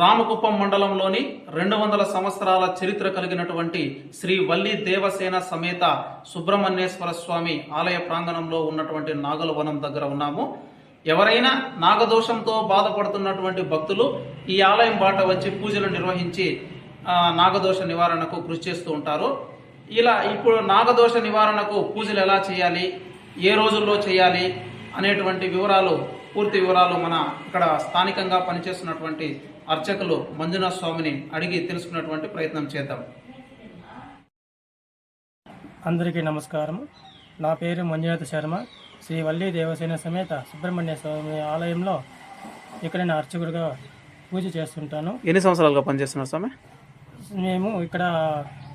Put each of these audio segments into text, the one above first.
రామకుప్పం మండలంలోని రెండు వందల సంవత్సరాల చరిత్ర కలిగినటువంటి శ్రీ వల్లి దేవసేన సమేత సుబ్రహ్మణ్యేశ్వర స్వామి ఆలయ ప్రాంగణంలో ఉన్నటువంటి నాగుల వనం దగ్గర ఉన్నాము. ఎవరైనా నాగదోషంతో బాధపడుతున్నటువంటి భక్తులు ఈ ఆలయం బాట వచ్చి పూజలు నిర్వహించి నాగదోష నివారణకు కృషి చేస్తూ ఉంటారు. ఇలా ఇప్పుడు నాగదోష నివారణకు పూజలు ఎలా చేయాలి ఏ రోజుల్లో చేయాలి అనేటువంటి వివరాలు పూర్తి వివరాలు మన ఇక్కడ స్థానికంగా పనిచేస్తున్నటువంటి అర్చకులు మంజునాథ్ స్వామిని అడిగి తెలుసుకున్నటువంటి ప్రయత్నం చేద్దాం. అందరికీ నమస్కారం నా పేరు మంజునాథ శర్మ. శ్రీ వల్లి దేవసేన సమేత సుబ్రహ్మణ్య స్వామి ఆలయంలో ఇక్కడ నేను అర్చకుడిగా పూజ చేస్తుంటాను. ఎన్ని సంవత్సరాలుగా పనిచేస్తున్నారు స్వామి? మేము ఇక్కడ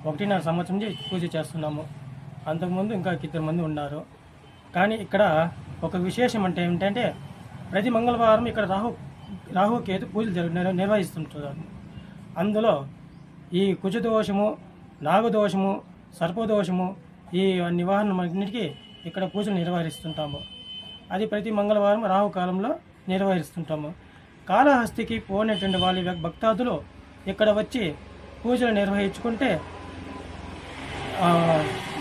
ఒకటిన్నర సంవత్సరం నుంచి పూజ చేస్తున్నాము. అంతకుముందు ఇంకా ఇద్దరు మంది ఉన్నారు. కానీ ఇక్కడ ఒక విశేషం అంటే ఏమిటంటే ప్రతి మంగళవారం ఇక్కడ రాహు రాహు కేతు పూజలు జరు నిర్వహిస్తుంటారు. అందులో ఈ కుజదోషము నాగదోషము సర్పదోషము ఈ నివారణకి ఇక్కడ పూజలు నిర్వహిస్తుంటాము. అది ప్రతి మంగళవారం రాహుకాలంలో నిర్వహిస్తుంటాము. కాళహస్తికి పోయినటువంటి వాళ్ళ భక్తాదులు ఇక్కడ వచ్చి పూజలు నిర్వహించుకుంటే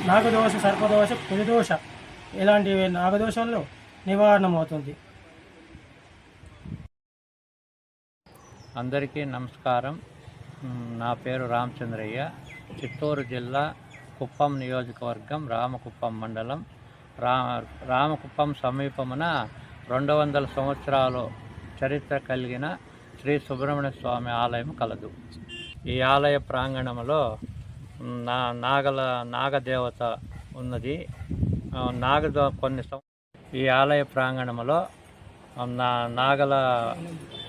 నాగదోష సర్పదోష కుజదోష ఇలాంటి నాగదోషాల్లో నివారణమవుతుంది. అందరికీ నమస్కారం. నా పేరు రామచంద్రయ్య. చిత్తూరు జిల్లా కుప్పం నియోజకవర్గం రామకుప్పం మండలం. రా రామకుప్పం సమీపమున రెండు వందల సంవత్సరాలు చరిత్ర కలిగిన శ్రీ సుబ్రహ్మణ్య స్వామి ఆలయం కలదు. ఈ ఆలయ ప్రాంగణంలో నా నాగల నాగదేవత ఉన్నది. నాగద కొన్ని ఈ ఆలయ ప్రాంగణంలో నా నాగల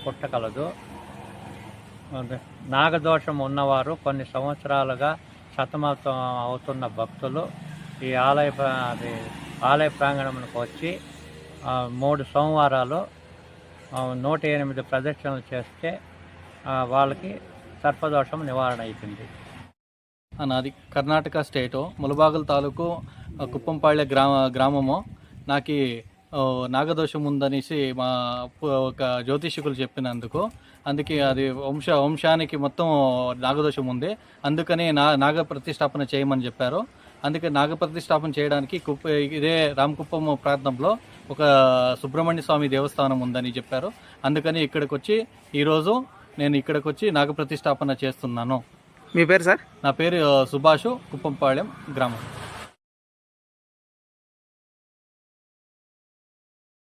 పుట్ట కలదు. నాగదోషం ఉన్నవారు కొన్ని సంవత్సరాలుగా సతమతం అవుతున్న భక్తులు ఈ ఆలయ ప్రా- అది ఆలయ ప్రాంగణంకి వచ్చి మూడు సోమవారాలు నూట ఎనిమిది ప్రదక్షిణలు చేస్తే వాళ్ళకి సర్పదోషం నివారణ అవుతుంది నాది కర్ణాటక స్టేటు ములబాగల్ తాలూకు ఆ, కుప్పంపాళ్య గ్రామ గ్రామము. నాకు నాగదోషం ఉందనేసి మా ఒక జ్యోతిషకులు చెప్పినందుకు. అందుకే అది వంశ వంశానికి మొత్తం నాగదోషం ఉంది. అందుకని నా నాగ ప్రతిష్టాపన చేయమని చెప్పారు. అందుకే నాగ ప్రతిష్టాపన చేయడానికి కుప్ప ఇదే రామకుప్పం ప్రాంతంలో ఒక సుబ్రహ్మణ్య స్వామి దేవస్థానం ఉందని చెప్పారు. అందుకని ఇక్కడికి వచ్చి ఈరోజు నేను ఇక్కడికి వచ్చి నాగ ప్రతిష్టాపన చేస్తున్నాను. మీ పేరు సార్? నా పేరు సుభాష్ కుప్పంపాళెం గ్రామం.